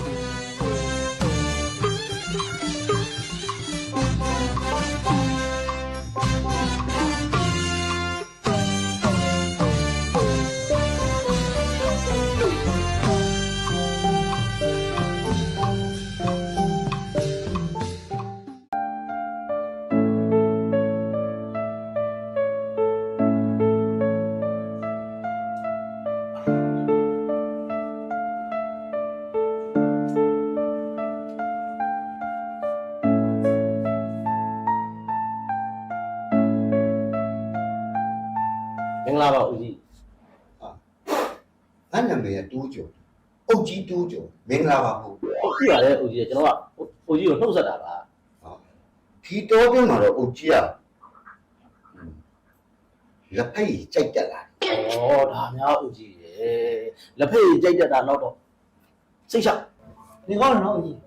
မ င်္ဂလာပါဦးကြီးငါနာမည်ကတိုးကျော်အုတ်ကြီးတိုးကျော်မင်္ဂလာပါဟုတ်ဟုတ်ပြီပါတယ်ဦးကြီးကျွန်တော်ကဦးကြီးကိုနှုတ်ဆက်တာပါဒီတော်ပြမှာတော့အုတ်ကြီးอ่ะလက်ဖက်ကြီးကြိုက်တက်လာဩဒါများဦးကြီးရေလက်ဖက်ကြီးကြိုက်တတ်တာတော့တော့စိတ်ချနေကောင်းတယ်နော်အကြီး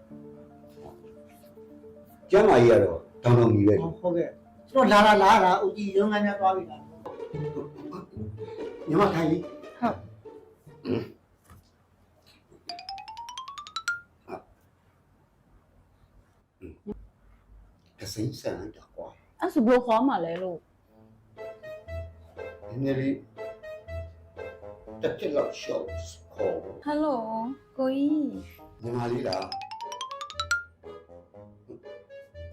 ကျမ်းမာကြီးကတော့တောင်းတောင်းကြီးပဲဟုတ်ကဲ့ကျွန်တော်လာလာလာတာအကြီးရုံးငန်းများသွားပြီလား ညီမထိုင်လေးဟုတ်တစိမ့်ဆန်တော့ကွာအဲ့ဆိုဘယ်လိုခေါ်မှလဲလို့နည်းနည်းလေးတက်တက်လောက်ရှော့ခေါ်ဟယ်လိုကိုကြီးညီမလေးလား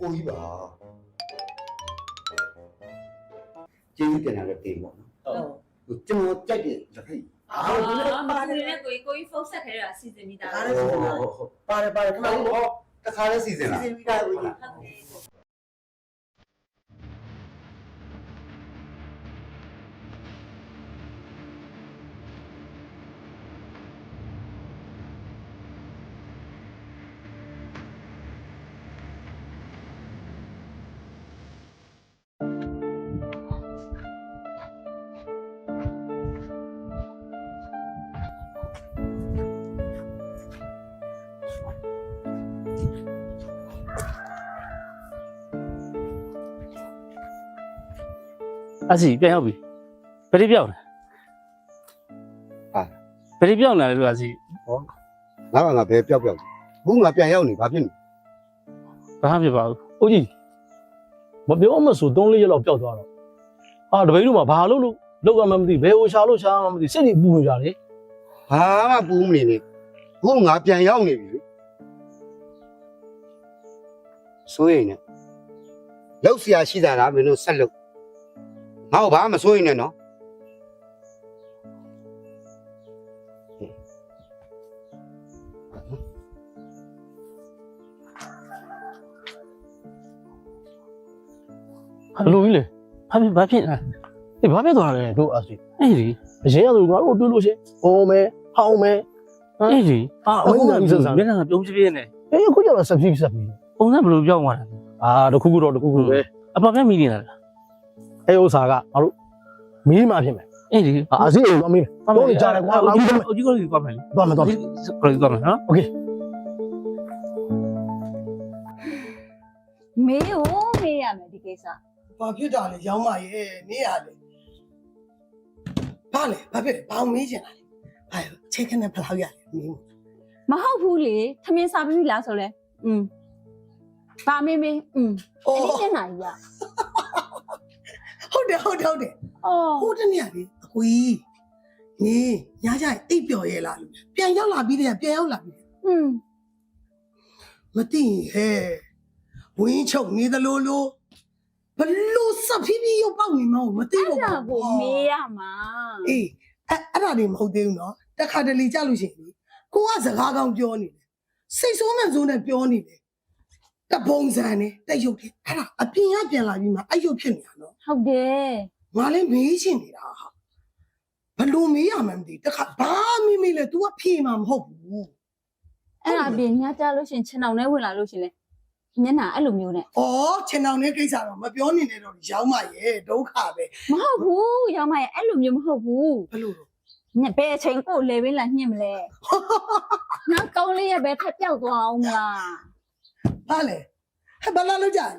ကိုကြီးပါကျေးဇူးတင်ရတဲ့တေးပေါ့နော်ဟုတ် ကျွန်တော်ကြိုက်တဲ့လက်ဖက်ကြီးအာအာမကူနဲ့ကိုကြီးကိုကြီးဖုန်းဆက်ခဲတာစီစဉ်မိတာဒါဟုတ်လည်းစီစဉ်တာဟုတ်ဟုတ်ပါတယ်ပါတယ်ခဏလေးပေါ့တခါလဲစီစဉ်စီလားစဉ်ပြီးသားဦးကြီးကဲ့ အစီပြန်ရောက်ပြီဘယ်ဒီပြောင်းလဲ ဟာ ဘယ်ဒီပြောင်းလဲလို့အစီ ငါကငါဘယ်ပျောက်ပျောက်ဘူးငါပြန်ရောက်နေဘာဖြစ်နေ ဘာမှဖြစ်ပါဘူး ။ဦးကြီးမပြောမဆို3လေးရက်လောက်ပျောက်သွားတော့အာတပိတ်တို့မှာဘာလို့လို့လောက်ကမှမသိဘယ်ဟိုရှာလို့ရှာမှမသိစိတ်တွေပူနေကြတယ် ဘာမှပူးမနေနဲ့ခုငါပြန်ရောက်နေပြီလေစိုးရင်နဲ့လောက်เสียရှိတာလားမင်းတို့ဆက်လုပ် ငါ့ကိုဘာမှမစိုးရင်နဲ့နော်ဘယ်လိုကြီးလဲဘာဖြစ်ဘာဖြစ်လဲအေးဘာဖြစ်သွားလဲတို့အစီအဲ့ဒီအရင်ကဆိုငါတို့တွေ့လို့ရှိရင်အော်မဲဟောင်းမဲအဲ့ဒီအာအအခုဝိကညာဉ်စစမ်းမျက်နှာကပြုံးပြပြနေအေးအခုကျတော့ဆက်ပြီးဆက်ပြီးပုံစံဘယ်လိုပြောင်းသွားလဲအာတခုခုတော့တခုခုပဲအပပြန်မိနေတာလား အဲဥစ္စာကငါတို့မီးမှဖြစ်မယ် အဲ့ဒီ အာအစီအိမ်သွားမီးတော့နေကြတယ်ကွာ အကြီးကအကြီးကကြီးသွားမယ်လေ သွားမယ်သွားမယ် ကိုကြီးသွားမယ်နော် မေးကိုမေးရမယ်ဒီကိစ္စ ဘာဖြစ်တာလဲရောင်းမရဲ့နေရလေဘာလဲဘာဖြစ်လဲဘာမေးချင်တာလဲဘာချက်ခနဲ့ဖလောက်ရလဲမင်း မဟုတ်ဘူးလေထမင်းစားပြီးလားဆိုလဲอืมပါမေးမေးอืม အော် အဲ့ဒီတင်နိုင်ရ ဟု တ်တယ်ဟုတ်တယ်ဟုတ်တယ်အော်ဟိုတနေ့ကလေအကွီနေညကြရင်အိပ်ပျော်ရဲလားလို့ပြန်ရောက်လာပြီးတည်းကပြန်ရောက်လာပြီးတယ်อืมမသိရင်ဟဲ့ဝင်းချုပ်နေသလိုလိုဘလို့စပ်ဖြည်းဖြည်းရောက်ပေါက်နေမဟုတ်မသိအဲ့တော့ဒါကိုမေးရမှာအေးအဲ့အဲ့ဒါတွေမဟုတ်သေးဘူးနော်တခါတလေကြလို့ရှိရင်လေကိုကစကားကောင်းပြောနေတယ်စိတ်ဆိုးမှဆိုးနဲ့ပြောနေတယ် တပုံစံနဲ့တက်ရုပ်တယ်အဲ့ဒါအပြင်ကပြန်လာပြီးမှအဲ့ရုပ်ဖြစ်နေတာနော်ဟုတ်တယ်ငါလည်းမေးချင်နေတာဟာဘလို့မေးရမှန်းမသိတခါဘာမေးမေးလဲ तू ကဖြေမှာမဟုတ်ဘူးအဲ့ဒါအပြင်ညကြလို့ရှရင်ခြံအောင်နဲ့ဝင်လာလို့ရှရင်လေမျက်နှာအဲ့လိုမျိုးနဲ့။အော်ခြေနှောင်နဲ့ကိစ္စတော့မပြောနေနဲ့တော့ရောင်းမရဲ့ဒုက္ခပဲမဟုတ်ဘူးရောင်မရဲ့အဲ့လိုမျိုးမဟုတ်ဘူးဘလို့တော့ညဘယ်အချိန်ကိုလေဘင်းလာညှင့်မလဲနောက်ကောင်းလေးရဲ့ပဲထပ်ပြောက်သွားအောင်မလား ဟာလေဟဲ့ဘလာလို့ကြလဲ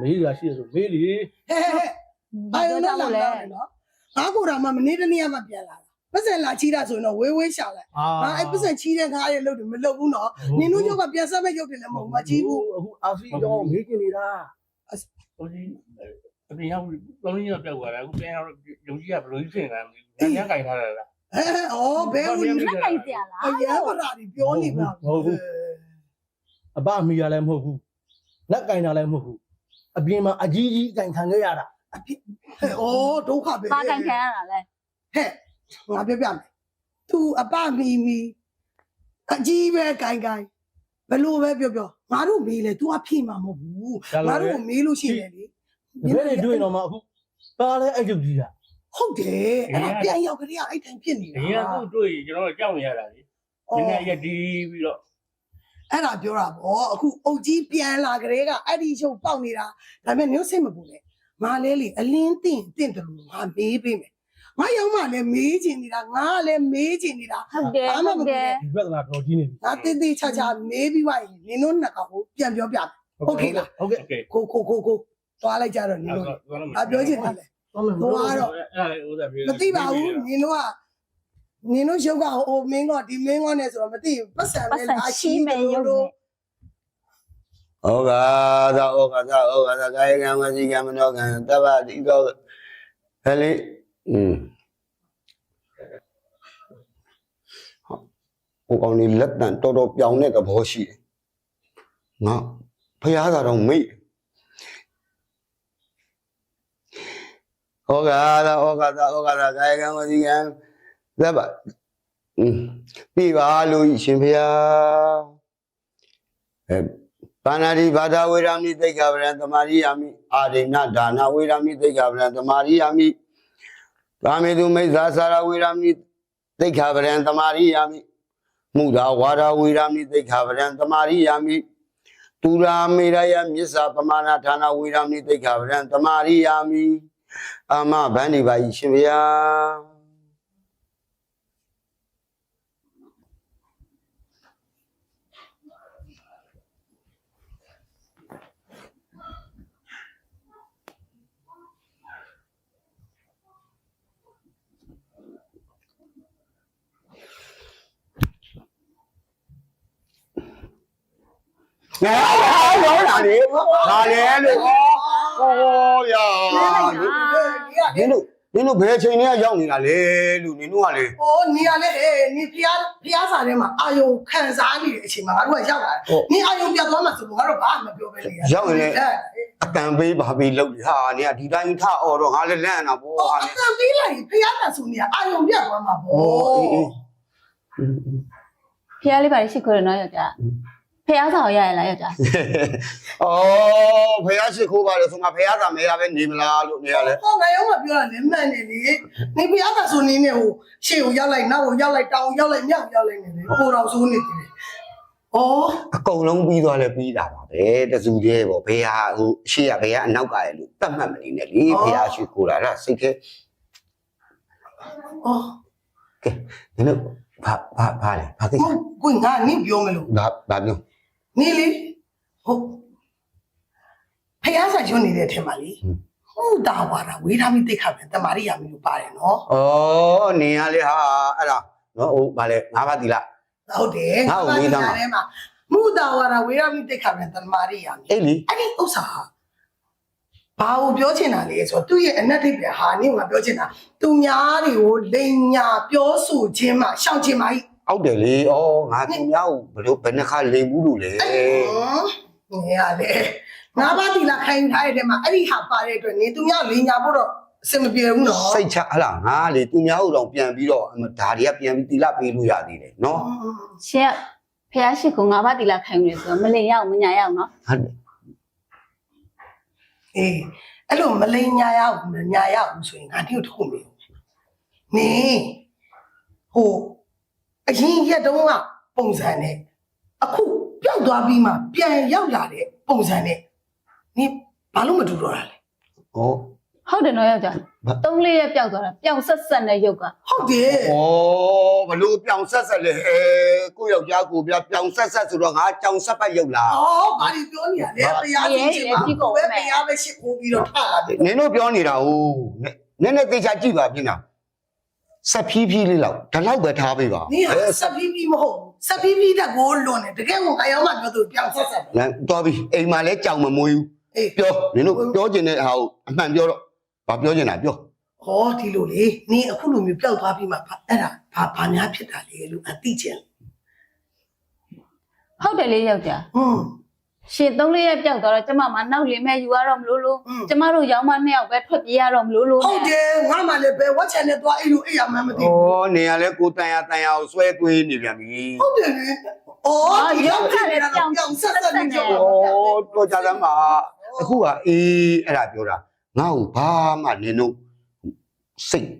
မေးရရှိရဆိုမေးလေဟဲ့ဟဲ့ဟဲ့ဘာဘာယုံလို့နဲ့တော့လာလဲလဲနော်ငါကိုယ်တော်မှမနေ့တနေ့ကမှပြန်လာတာပတ်စံလာချီးတာဆိုရင်တော့ဝေးဝေးရှာလိုက်အာငါအဲ့ပတ်စံချီးတဲ့ငါရဲ့လုပ်တယ်မလုပ်ဘူးနော်နင်တို့ရုပ်ကပြန်ဆက်မဲ့ရုပ်တယ်လည်းမဟုတ်ဘူးမကြည့်ဘူးအခုအာဖီရောမေးကြည့်နေတာဟိုဒီအပြင်ရောက်သုံးရင်းတော့ပြောက်သွားတယ်အခုပြန်ရောက်ရုံကြီးကဘယ်လိုဖြစ်နေတာမသိဘူးညံ့ကြိုင်ထားတယ်လား ဟဲ့ဩဘဲဦးလက်ပိုက်စရာလားအရန်ပရာဒီပြောနေပါဟုတ်ဘူးအဘအမိရလည်းမဟုတ်ဘူးလက်ကင်တာလည်းမဟုတ်ဘူးအပြင်မှာအကြီးကြီးကင်ခံခဲ့ရတာအဖြစ်ဟဲ့ဩဒုက္ခပဲပါကန်ခံရတာလဲဟဲ့ငါပြောပြမယ်သူအပမီမီအကြီးပဲဂိုင်ဂိုင်ဘလို့ပဲပြောပြောငါတို့မေးလေ तू အဖြေမှာမဟုတ်ဘူးငါတို့ကိုမေးလို့ရှိတယ်လေဒီဘက်တွေတွေ့ရင်တော့မှအခုပါလဲအဲ့ကျုပ်ကြီးတာ ဟုတ်တယ်အဲ့ဒါပြန်ရောက်ကလေးကအဲ့တိုင်းဖြစ်နေတာဒီကခုတွေ့ရင်ကျွန်တော်ကြောက်နေရတာလေဒီနေ့ရဒီပြီးတော့အဲ့ဒါပြောတာပေါ့အခုအုတ်ကြီးပြန်လာကလေးကအဲ့ဒီရုပ်ပေါက်နေတာဒါပေမဲ့မျိုးစိတ်မပူလေငါလဲလေအလင်းတင့်တင့်တယ်လို့ငါမေးပေးမယ်ငါရောက်မှလည်းမေးချင်နေတာငါလည်းမေးချင်နေတာဟုတ်တယ်ဟုတ်တယ်ဒီပြဿနာတော်ကြီးနေပြီငါတေးသေးချာချာမေးပြီးပါရင်နင်တို့နှစ်ကောင်ကိုပြန်ပြောပြမယ်ဟုတ်ကဲ့လားဟုတ်ကဲ့ကိုကိုကိုကိုသွားလိုက်ကြတော့နင်တို့ငါပြောချင်တယ် လေဟုတ်မယ်သွားတော့အဲ့ဒါလေးဥစ္စာပြေမသိပါဘူးနင်တို့ကနင်တို့ရုပ်ကဟိုမင်းကဒီမင်းကနဲ့ဆိုတော့မသိဘူးပတ်စံပတ်နဲ့စံလာရှိရှိမယ်မယ်ရုပ်လို့နဲ့ဩဃာသဩဃာသဩဃာသကာယကံဝစီကံမနောကံတပ္ပတိကောဟဲ့လေอืมဟိုကောင်လေးလက်တန်တော်တော်ပြောင်းတဲ့သဘောရှိတယ်ငါဖះသာတော့မိတ် ဩဃာသဩဃာသဩဃာသကာယကံဝစီကံတပ္ပอืมပြပါလို့ရှင်ဖះအဲပါဏာတိဘာသာဝေရမိသိက္ခာပရံသမာရိယာမိအာရိဏဒါနဝေရမိသိက္ခာပရံသမာရိယာမိကာမေတုမိစ္ဆာစာရဝေရမိသိက္ခာပရံသမာရိယာမိမုဒ္ဒဝါဒဝေရမိသိက္ခာပရံသမာရိယာမိတူရာမေရယမြစ္ဆာပမာဏဌာနဝေရမိသိက္ခာပရံသမာရိယာမိ အာမဗန္ဒီပါဤရှင်ဗျာ ငါရောလာလေဒါလေလို့ဟောရာနင်တို့နင်တို့ဘယ်အချိန်တည်းရောက်နေတာလဲလို့နင်တို့ကလေ။အိုးနေရလေအေးနေဖျားဖျားစာထဲမှာအာယုံခံစားနေတဲ့အချိန်မှာငါတို့ကရောက်လာတယ်။နေအာယုံပြတ်သွားမှဆိုတော့ငါတို့ဘာမှမပြောပဲနေရရောက်ရင်လည်းအတန်ပေးပါပေးလို့ဟာနင်ကဒီတိုင်းထအော်တော့ငါလည်းလန့်နေတာပေါ့။အော်ဟာအနင်တန်ပေးလိုက်ဖျားတာဆိုနေအာယုံပြတ်သွားမှာပေါ့ဩအေးအေးဖះလေးပါရှိခိုးတယ်နော်ယောက်ျား ဖះဆောင်ရရလားယောက်ျားဩဖះရှိခိုးပါလေဆိုငါဖះသာမဲရပဲနေမလားလို့နေရလဲ။ဟောငါရောမပြောတာလည်းမှန်တယ်လေ။နေဖျားတာဆိုနေနေဟိုရှေ့ကိုရောက်လိုက်နောက်ကိုရောက်လိုက်တောင်ရောက်လိုက်မြောက်ရောက်လိုက်နေတယ်။ဟိုတော့ဆိုနေတယ်။အော်အကုန်လုံးပြီးသွားလဲပြီးတာပါပဲတစုတည်းပေါ့ဘယ်ဟာဟိုရှေ့ကဘယ်ကအနောက်ကရလို့တတ်မှတ်မနေနဲ့လေဖះရှိခိုးတာအဲ့ဒါစိတ်ခဲအော်နင်တို့ဘာဘာဘာလဲဘာကိစ္စဟုတ်ကိုငါနေပြောမလို့ဘာဘာပြော နေလေဟုတ်ဖျားစာကျွနေတဲ့အထက်မှာလေဟုတ်တာဝါတာဝေးထားမိတိတ်ခါပြန်တမာရိယာမီလို့ပါတယ်နော်ဩနင်ကလေဟာအဲ့ဒါနော်ဟိုဘာလဲငါးပါးတီလားဟုတ်တယ်ငါ့ကိုဝေးထားမှာထဲမှာမူတာဝါတာဝေးထားမိတိတ်ခါပြန်တမာရိယာမီအေးလီအဲ့ဒီဥစ္စာဟာဘာကိုပြောချင်တာလဲဆိုတော့သူ့ရဲ့အနက်ထိပ်ပဲဟာနင့်ကပြောချင်တာသူများတွေကိုလိန်ညာပြောဆိုခြင်းမှရှောင်ခြင်းမှဤ အောက်တယ်လေဩငါသူများကိုဘယ်လိုဘယ်နှခါလိန်ဘူးလို့လေနေရလေငါးပါးတီလာခိုင်းထားတဲ့ထဲမှာအဲ့ဒီဟာပါတဲ့အတွက်နေသူများလိန်ညာဖို့တော့အဆင်မပြေဘူးနော်စိတ်ချဟလာငါလေသူများဟုတ်တော့ပြန်ပြီးတော့အမဒါတွေကပြန်ပြီးတီလာပေးလို့ရသေးတယ်နော်ရှင်ကဖះရှိခိုးငါးပါးတီလာခိုင်းနေဆိုတော့မလင်ရအောင်မညာရအောင်နော်ဟုတ်တယ်အေးအဲ့လိုမလိန်ညာရဘူးမညာရဘူးဆိုရင်ငါတို့ထုတ်မေးနေဟို အရင်ရက်တုန်းကပုံစံနဲ့အခုပျောက်သွားပြီးမှပြန်ရောက်လာတဲ့ပုံစံနဲ့နေဘာလို့မတူတော့တာလဲဩဟုတ်တယ်နော်ယောက်ျားဘာသုံးလေးရက်ပျောက်သွားတာပျောက်ဆက်ဆက်နဲ့ရုပ်ကဟုတ်တယ်ဩဘလို့ပြောင်ဆက်ဆက်လေအဲကိုယောက်ျားကိုပြပြောင်ဆက်ဆက်ဆိုတော့ငါကြောင်ဆက်ပတ်ရုပ်လားအော်ဘာလို့ပြောနေရလဲတရားစီချင်ပါဘူးပဲတရားပဲရှစ်ခိုးပြီးတော့ထလာတယ်နင်တို့ပြောနေတာဟိုနည်းနည်းသေချာကြည့်ပါပြင်လား ဆက်ဖြီးဖြီးလေးလောက်ဒါလောက်ပဲထားပေးပါနင်ကစပီးပီးမဟုတ်ဘူးစပီးပီးတက်ကိုလွန်တယ်တကယ်ကိုအယောင်မှပြောသူပြောင်းဆက်ဆက်တယ် လမ်းသွားပြီအိမ်မှာလဲကြောင်မမွေးဘူးအေး ပြောနင်တို့ပြောချင်တဲ့ဟာကိုအမှန်ပြောတော့ဘာပြောချင်တာပြောဟောဒီလိုလေနင်အခုလိုမျိုးပျောက်သွားပြီးမှဘာအဲ့ဒါဘာဘာများဖြစ်တာလဲလို့အသိချင်ဟုတ်တယ်လေယောက်ျားဟွန်း ရှင်သုံးလေးရက်ပျောက်သွားတော့ကျမမနောက်လင်မဲ့ယူရတော့မလို့လို့อืมကျမတို့ရောင်းမနှစ်ယောက်ပဲထွက်ပြေးရတော့မလို့လို့ဟုတ်တယ်ငါမှလည်းပဲဝက်ချန်နဲ့သွားအိမ်လိုအိမ်ရမှန်းမသိဘူးဩနေရလဲကိုတန်ရတန်ရကိုဆွဲသွေးနေပြန်ပြီဟုတ်တယ်လေအော်ဒီရောက်ခဲ့တယ်တော့ပြောင်းဆက်ဆက်နေကြဩတော့ကြသမ်းပါအခုကအေးအဲ့ဒါပြောတာငါ့ကိုဘာမှနင်တို့စိတ်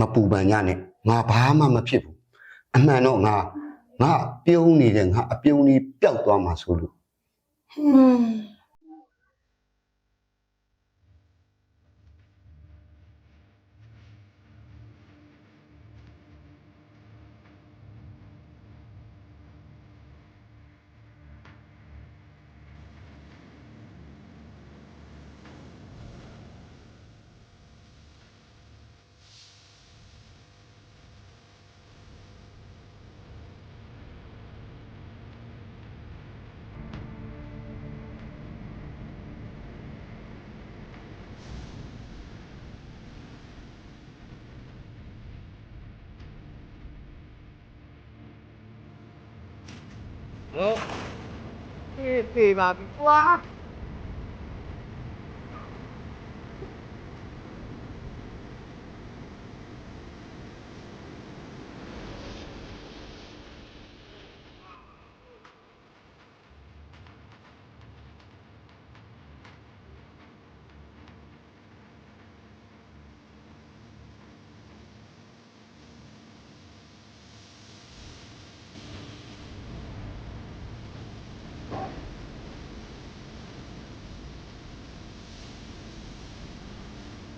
မပူပန်ကြနဲ့ငါဘာမှမဖြစ်ဘူးအမှန်တော့ငါငါပြုံးနေတဲ့ငါအပြုံးလေးပျောက်သွားမှာဆိုလို့ 嗯。 ဟွန်းပြေးပြေးပါပြီ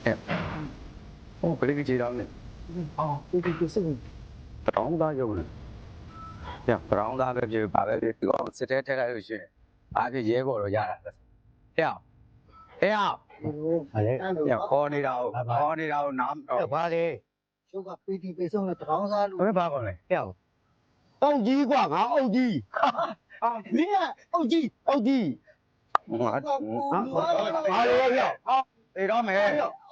ကွာ ဟိုဘယ်လိုကြည့်တော့လဲအော်ဒီဒီစင်ပတောင်းသားရုံနဲ့ညပတောင်းသားပဲပြေပါပဲပြေဒီကောင်စစ်တဲထက်လိုက်လို့ရှိရင်အားဖြင့်ရဲဘော်တော့ရတာဟဲ့ဟဲ့ဟဲ့ ဟာလေ ညခေါ်နေတာကိုခေါ်နေတာကိုနားတော့ ဘာလဲကျုပ်ကပီတီပေးဆုံးတဲ့တောင်းစားလို့ ဘယ်ဘာကောလဲ ဟဲ့အုတ်ကြီးกว่าငါအုတ်ကြီးအာမင်းကအုတ်ကြီးအုတ်ကြီး ဟာဟာဘာလဲဟဲ့ဟာ တေတော့မယ်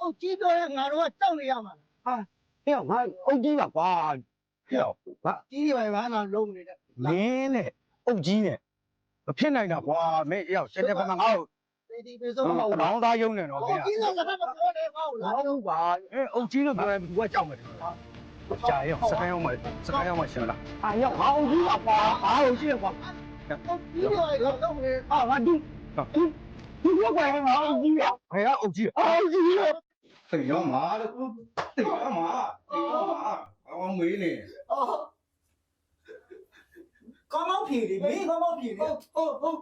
အုတ်ကြီးပြောရင်ငါတို့ကတောက်နေရမှာဟာဟဲ့ငါအုတ်ကြီးပါကွာဟဲ့ဘာကြီးပဲဘာနာလုံးနေတယ်လင်းနဲ့အုတ်ကြီးနဲ့မဖြစ်နိုင်တာကွာမင်းရောက်စစ်တဲ့ဘက်မှာငါ့ကိုပီတီပေးဆုံးမပဟုတ်တောင်းသားရုံနဲ့တော့ဘူးခင်ဗျာကြီးကလည်းမပြောနဲ့မဟုတ်လားဟုတ်ပါအဲအုတ်ကြီးလို့ပြောရင်သူကကြောက်မယ်ကြာရောစကိုင်းအောင်မစကိုင်းအောင်မရှင်လားအာရောက်ငါအုတ်ကြီးပါကွာဘာလို့ရှိရကွာအုတ်ကြီးတော့တော့နေအာငါဒူဒူဒူကွာငါအုတ်ကြီးရဘယ်ကအုတ်ကြီးအုတ်ကြီးရသိရောမှာလို့ သိရောမှာသိရောမှာအောင်မေးနေအော်ကောင်းကောင်းဖြေလေမင်းကောင်းကောင်းဖြေလေဟုတ်ဟုတ်ဟုတ်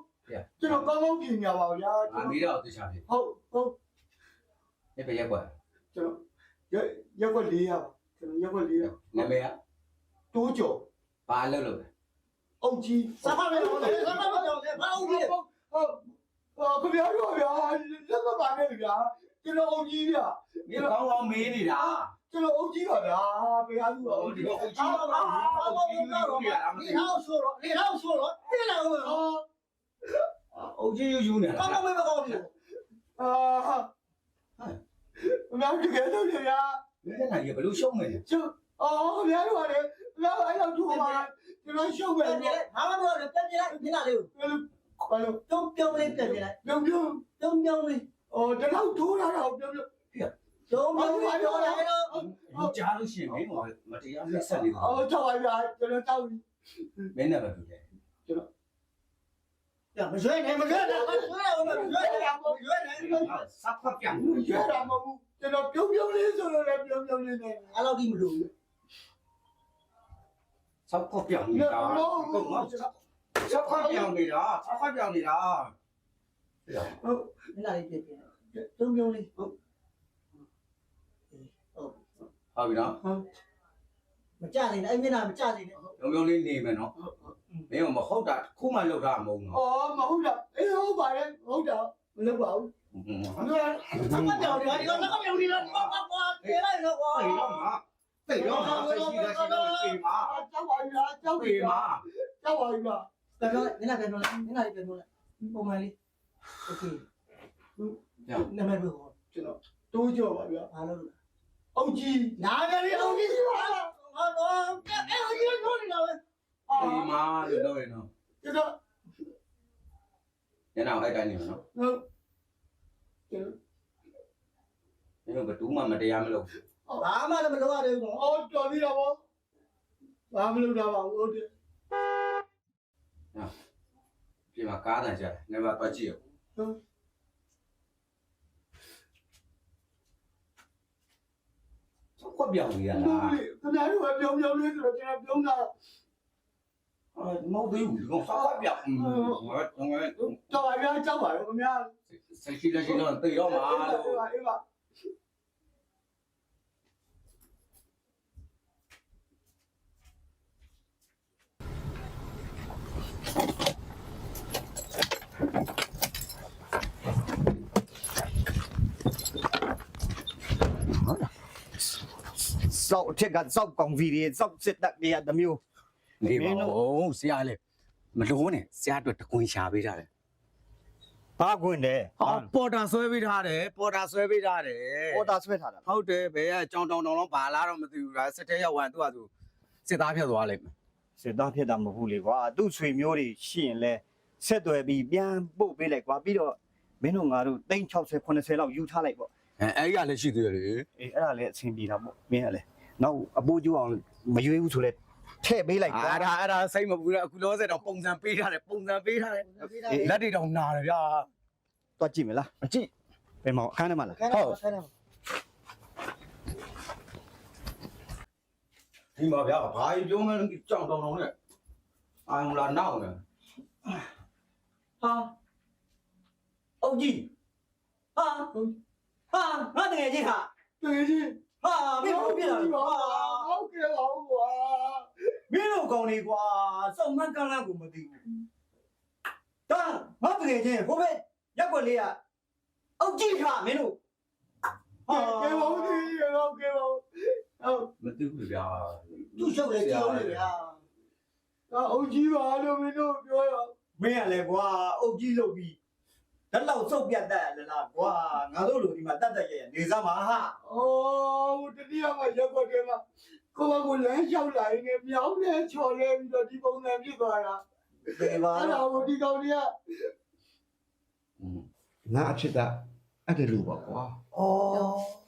ကျွန်တော်ကောင်းကောင်းဖြေနေပါဗျာအာမီးတော့တခြားဖြစ်ဟုတ်ဟုတ်ဒီပဲရက်ကွက်ကျွန်တော်ရက်ရက်ွက်၄ရပါကျွန်တော်ရက်ွက်၄ရနာမည်ကတိုးကျော်ဘာအလုပ်လုပ်လဲအုတ်ကြီးစကားပဲ ဟုတ်တယ်စကားပဲဟုတ်တယ်ဘာအုတ်ကြီးဟုတ်ဟုတ်ခင်ဗျားတို့ဗျာလက်မပါနဲ့ဗျာကျွန်တော်အုတ်ကြီးဗျာမင်းကောင်းကောင်းမေးနေတာကျွန်တော်အုတ်ကြီးပါဗျာဘယ်ဟာသူ့အုတ်ကြီးအုတ်ကြီးပါဗျာအုတ်ကြီးလို့ပြောတာဒီဟောက်ဆိုတော့ဒီဟောက်ဆိုတော့ပြလာဦးနော်အုတ်ကြီးယူယူနေကောင်းကောင်းမကောင်းဘူးအာမင်းတို့ကတော့ဗျာမင်းကလည်းဘလို့ရှုံးနေလဲကျအော်ခင်ဗျားတို့ကလည်းလောက်အဲ့လောက်ထူပါကျွန်တော်ရှုပ်ပဲပြန်ပြလိုက်ဘာမှမလုပ်နဲ့ပြန်ပြလိုက်ပြလာလေးကိုဘာလို့ပြုံးပြုံးလေးပြန်ပြလို က်ပြုံးပြုံးပြုံးပြုံးလေးအော်တလောက်ထိုးလာတော့ပြုံးပြုံးပြုံးပြုံးလေးပြောလိုက်တော့ဒီကြားလို့ရှိရင်မင်းကမတရားမဆက်နေဘူးအော်တော့ပါဗျာကျွန်တော်တောက်ပြီမင်းနဲ့ပဲဖြစ်တယ်ပြမရွေးနဲ့မရွေးနဲ့မရွေးနဲ့မရွေးနဲ့မရွေးနဲ့စပ်ဖတ်ပြန်ရွှဲတာမဟုတ်ကျွန်တော်ပြုံးပြုံးလေးဆိုတော့လည်းပြုံးပြုံးလေးနဲ့အဲ့လော က်ကြီးမလို့စပ်ဖတ်ပြန်နေတာကုန်မစပ်စပ်ဖတ်ပြန်နေတာစပ်ဖတ်ပြန်နေတာပြလာလေးပြန်ပြပြုံးပြုံးလေးဟုတ်ဟုတ်ပြီနော်မကြနေနဲ့အဲ့မျက်နှာမကြနေနဲ့လုံးလုံးလေးနေမယ်နော်မင်းကမဟုတ်တာခုမှလောက်တာမဟုတ်နော်အော်မဟုတ်တာအေးဟုတ်ပါရဲ့ဟုတ်တာမလု ပြန်ပြောလိုက်နင်လာပြန်ပြောလိုက်နင်လာလေးပြန်ပြောလိုက်ပုံမှန်လေးโอเคညာနာမည်ဘယ်လိုကျွန်တော်တိုးကြော်ပါဗျာဘာလို့လဲအုတ်ကြီးလာကြလေအုတ်ကြီးပါလားဟာတော့အဲ့အုတ်ကြီးကိုနေလာပဲအာဒီမာလို့တော့ရနော်ကျွန်တော်ညနေအဲ့တိုင်းနေမှာနော်ဟုတ်ကျွန်တော်မင်းတို့ဘယ်သူမှမတရားမလုပ်ဘူးဘာမှလည်းမလုပ်ရသေးဘူးအော်တော်ပြီတော့ဗောဘာမလုပ်တာပါဘူးဟုတ်တယ် ဒီမှာကားတန်ကြတယ်။နေမှာပတ်ကြည့်ရော။ခွက်ပြောင်းနေရဟုတ်လားပြီခင်ဗျားတို့ကပြောင်းပြောင်းလေးဆိုတော့ကျွန်တော်ပြောင်းတာ။အာမဟုတ်သေးဘူးဒီကောင်ခွက်ပြောင်း။ငါငါ တော်ပါဗျာကြောက်ပါရောခင်ဗျာ ဆက်ရှိလက်ရှိတော့တေတော့မှာလို့ အေးပါအေးပါ စောက်အထက်ကစောက်ကောင်စီတွေစောက်စစ်တပ်တွေကတမျိုး နေပါဦးဆရာလေမလို့နဲ့ဆရာအတွက်တကွင်ရှာပေးထားတယ်ဘာခွင့်တယ်။ဟာပေါ်တာဆွဲပေးထားတယ်ပေါ်တာဆွဲပေးထားတယ်ပေါ်တာဆွဲထားတာဟုတ်တယ်ဘယ်ကကြောင်တောင်တောင်တော့ဘာလားတော့မသိဘူးဒါစစ်တဲရောက်ဝင်သူ့ဟာသူစစ်သားဖြစ်သွားလိမ့်မယ် စစ်သားဖြစ်တာမဟုတ်ဘူးလေကွာသူ့ဆွေမျိုးတွေရှိရင်လဲဆက်သွယ်ပြီးပြန်ပို့ပေးလိုက်ကွာပြီးတော့မင်းတို့ငါတို့360 80လောက်ယူထားလိုက်ပေါ့အဲအဲ့ဒီကလည်းရှိသေးတယ်လေအေးအဲ့ဒါလည်းအဆင်ပြေတာပေါ့မင်းကလည်းနောက်အပိုးကျူအောင်မရွေးဘူးဆိုလဲထည့်ပေးလိုက်ကွာအဲ့ဒါအဲ့ဒါစိတ်မပူနဲ့အခုလောဆယ်တော့ပုံစံပေးထားတယ်ပုံစံပေးထားတယ်လက်တွေတောင်နာတယ်ဗျာတွားကြည့်မလားအကြည့်ဘယ်မှာအခန်းထဲမှာလားခိုင်းတော့ခိုင်းတော့ဒီမှာဗျာဘာကြီးပြောမှန်းကြောင်တောင်တောင်နဲ့အာယုံလာနောက်နေ ဟာအုတ်ကြီးဟာဟာငါတကယ်ချင်းဟာတကယ်ကြီးဟာမင်းတို့ပြလာပါဟာဟုတ်ကဲ့ပါဘူးကွာမင်းတို့ကောင်လေးကွာစုံမကန်းလန်းကိုမသိဘူးဒါငါတကယ်ချင်းဟိုဘက်ရက်ွက်လေးကအုတ်ကြီးခါ သိဘူးဗျာသူ့ရှုပ်လေကြောင်းလေဗျာအုတ်ကြီးပါလို့မင်းတို့ပြောရမင်းကလည်းကွာအုတ်ကြီးလုပ်ပြီးဒါလောက်စုပ်ပြတ်တတ်ရလားကွာငါတို့လူဒီမှာတတ်တတ်ရရနေစမ်းပါဟာအော်တတိယမှာရက်ွက်တယ်မှာကိုမကိုလမ်းလျှောက်လာရင်လည်းမြောင်းနဲ့ချော်လဲပြီးတော့ဒီပုံစံဖြစ်သွားတာဒီပါအဲ့ဒါကိုဒီကောင်တွေကငါအဖြစ်ကအဲ့ဒါလို့ပါကွာဩ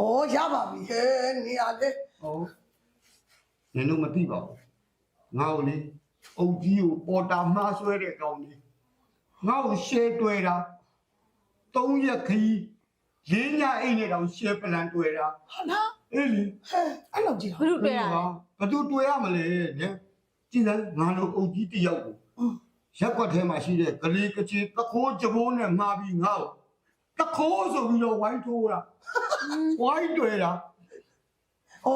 ဩရပါပြီဟဲ့နေရာလေဟုတ်နင်တို့မသိပါဘူးငါ့ကိုလေအုတ်ကြီးကိုပေါ်တာမှားဆွဲတဲ့ကောင်ကြီးငါ့ကိုရှဲတွေ့တာ၃ရက်ခီးရင်းညအိမ်နဲ့တောင်ရှဲပလန်တွေ့တာဟာလားအေးလေဟဲ့အဲ့လိုကြည့်ဘုရုတွေ့တာလဲဘသူတွေ့ရမလဲညကြည့်စမ်းငါတို့အုတ်ကြီးတစ်ယောက်ကိုရက်ကွက်ထဲမှာရှိတဲ့ကလေးကချေတခိုးကြဘိုးနဲ့မှားပြီးငါ့ကို တခိုးဆိုပြီးတော့ဝိုင်းထိုးတာဝိုင်းတွေ့တာဩ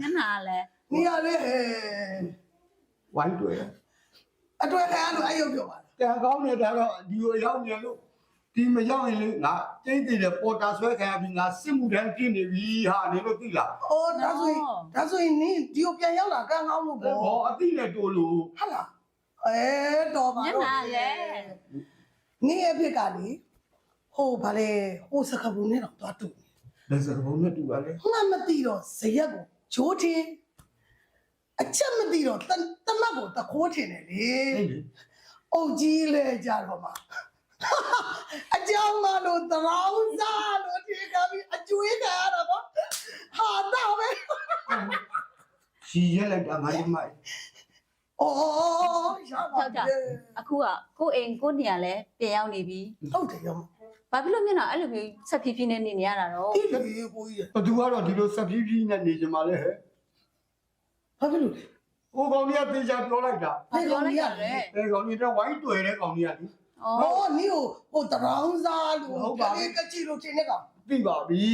ညနာလဲနေရာလေဟဲ့ဝိုင်းတွေ့တာအတွက်ခံရလို့အဲ့ရုပ်ပြောပါလားကံကောင်းနေတာတော့ဒီကိုရောက်နေလို့ဒီမရောက်ရင်လေငါကျိတ်တည်တဲ့ပေါ်တာဆွဲခံရပြီးငါစစ်မှုတန်းပြင်းနေပြီဟာနေလို့သိလားဩဒါဆိုရင်ဒါဆိုရင်နင်းဒီကိုပြန်ရောက်လာကန်းကောင်းလို့ပေါ့ဟောအတိနဲ့တိုးလို့ဟာလားအဲတော်ပါညတော့နာလဲနင်းရဲ့ဖြစ်ကလေ ဟိုဗာလေဟိုစကဘူးနဲ့တော့သွားတူလက်စကဘုံနဲ့တူပါလေငါမသိတော့ဇရက်ကိုဂျိုးထင်းအချက်မသိတော့တတမတ်ကိုတခိုးထင်တယ်လေအဲ့လေအုတ်ကြီးလဲကြတော့မှာအကြောင်းမလို့တရောင်းစားလို့ဒီကပြီးအကျွေးခံရတော့ဗောဟာတော့ပဲရှီရက်လိုက်တာငါဒီမိုက်ဩရပါကြောက်ပြီကြအခုကကိုအိမ်ကိုနေရလဲပြန်ရောက်နေပြီဟုတ်တယ်ရော ဘာဖြစ်လို့မျက်နှာအဲ့လိုမျိုးဆက်ဖြည်းဖြည်းနဲ့နေနေရတာတော့ဒီလေကိုကြီးဘသူကတော့ဒီလိုစပြည့်ပြည့်နဲ့နေကြမှာလေဟဲ့ဘာဖြစ်လို့လဲဟိုကောင်ကြီးကသေချာပြောလိုက်တာဘာပြောလိုက်ရလဲအဲကောင်ကြီးတော့ဝိုင်းတွေ့တဲ့ကောင်ကြီးကလေဩဟောနင်းကိုဟိုတရောင်းစားလို့ကလေးကကြည့်လို့ထင်နေကောင်သိပါပြီ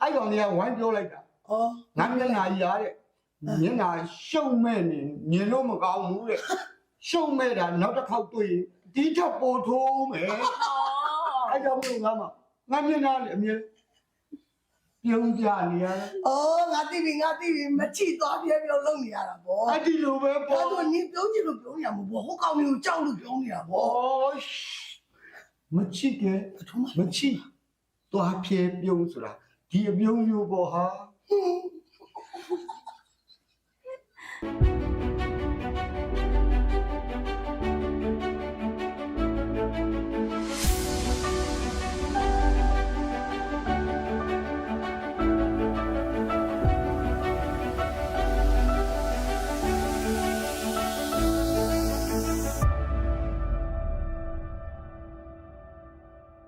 အဲ့ကောင်ကြီးကဝိုင်းပြောလိုက်တာဩငါမျက်နှာကြီးရတဲ့မျက်နှာရှုံမဲ့နေမြင်လို့မကောင်းဘူးတဲ့ရှုံမဲ့တာနောက်တစ်ခေါက်တွေ့ရင်ဒီထက်ပိုထိုးမယ် အဲ့ကြောင့်မလို့ငါမငါမျက်နှာလေအမြဲပြုံးကြနေရအော်ငါသိပြီငါသိပြီမချိသွားပြဲပြောလုံးနေရတာဗောအဲ့ဒီလိုပဲဘာပေါ့လို့နင်းပြောချင်လို့ပြောနေရမှာဗောဟိုကောင်မျိုးကြောက်လို့ပြောနေတာဗောဩမချစ်ကဲပထမမချစ်သွားဖြဲပြုံးဆိုတာဒီအပြုံးမျိုးပေါ့ဟာဟင်း